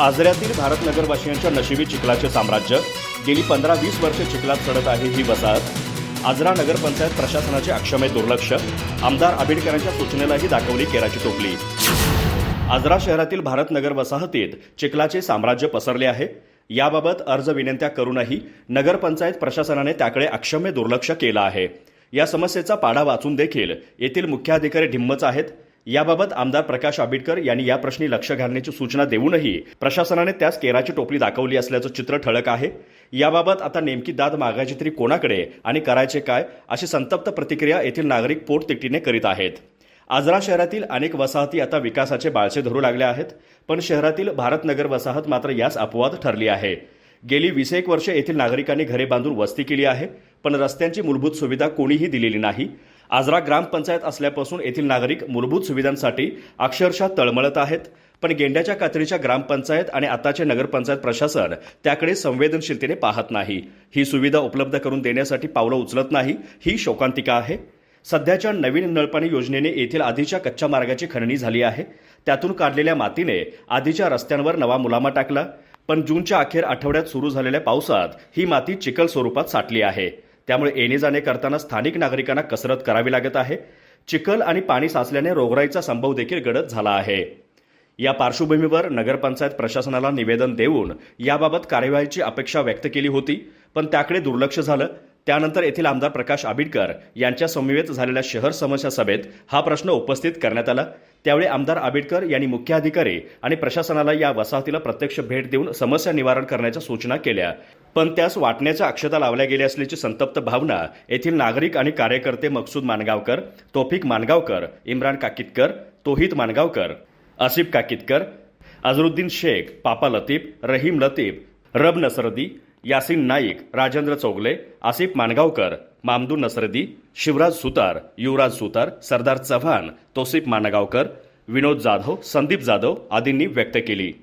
आजऱ्यातील भारतनगरवासियांच्या नशिबी चिखलाचे साम्राज्य. गेली पंधरा वीस वर्षे चिखलात चढत आहे ही वसाहत. आजरा नगरपंचायत प्रशासनाचे अक्षमय दुर्लक्ष. आमदार आबिडकरांच्या सूचनेलाही दाखवली केराची टोपली. आजरा शहरातील भारतनगर वसाहतीत चिखलाचे साम्राज्य पसरले आहे. याबाबत अर्ज विनंत्या करूनही नगरपंचायत प्रशासनाने त्याकडे अक्षम्य दुर्लक्ष केलं आहे. या समस्येचा पाडा वाचून देखील येथील मुख्याधिकारी ढिम्मच आहेत. याबाबत आमदार प्रकाश आंबेडकर यांनी या प्रश्नी लक्ष घालण्याची सूचना देऊनही प्रशासनाने त्यास केराची टोपली दाखवली असल्याचं चित्र ठळक आहे. याबाबत आता नेमकी दाद मागायची तरी कोणाकडे आणि करायचे काय अशी संतप्त प्रतिक्रिया येथील नागरिक पोटतिकटीने करीत आहेत. आजरा शहरातील अनेक वसाहती आता विकासाचे बाळसे धरू लागल्या आहेत पण शहरातील भारतनगर वसाहत मात्र यास अपवाद ठरली आहे. गेली वीस एक वर्षे येथील नागरिकांनी घरे बांधून वस्ती केली आहे पण रस्त्यांची मूलभूत सुविधा कोणीही दिलेली नाही. आजरा ग्रामपंचायत असल्यापासून येथील नागरिक मूलभूत सुविधांसाठी अक्षरशः तळमळत आहेत. पण गेंड्याच्या कातडीच्या ग्रामपंचायत आणि आताचे नगरपंचायत प्रशासन त्याकडे संवेदनशीलतेने पाहत नाही. ही सुविधा उपलब्ध करून देण्यासाठी पावलं उचलत नाही ही शोकांतिका आहे. सध्याच्या नवीन नळपाणी योजनेने येथील आधीच्या कच्च्या मार्गाची खणणी झाली आहे. त्यातून काढलेल्या मातीने आधीच्या रस्त्यांवर नवा मुलामा टाकला. पण जूनच्या अखेर आठवड्यात सुरू झालेल्या पावसात ही माती चिखल स्वरूपात साठली आहे. त्यामुळे येणे जाणे करताना स्थानिक नागरिकांना कसरत करावी लागत आहे. चिखल आणि पाणी साचल्याने रोगराईचा संभव देखील गडद झाला आहे. या पार्श्वभूमीवर नगरपंचायत प्रशासनाला निवेदन देऊन याबाबत कार्यवाहीची अपेक्षा व्यक्त केली होती पण त्याकडे दुर्लक्ष झालं. त्यानंतर येथील आमदार प्रकाश आबिडकर यांच्या समवेत झालेल्या शहर समस्या सभेत हा प्रश्न उपस्थित करण्यात आला. त्यावेळी आमदार आबिडकर यांनी मुख्याधिकारी आणि प्रशासनाला या वसाहतीला प्रत्यक्ष भेट देऊन समस्या निवारण करण्याच्या सूचना केल्या. पण त्यास वाटण्याच्या अक्षता लावल्या गेल्या असल्याची संतप्त भावना येथील नागरिक आणि कार्यकर्ते मकसूद मानगावकर तोफिक मानगावकर इम्रान काकितकर तोहित मानगावकर आसिफ काकितकर अझरुद्दीन शेख पापा लतीफ रहीम लतीफ रब नसरदी यासिन नाईक राजेंद्र चौगले आसिफ मानगावकर मामदू नसरदी शिवराज सुतार युवराज सुतार सरदार चव्हाण तोसिफ मानगावकर विनोद जाधव संदीप जाधव आदींनी व्यक्त केली.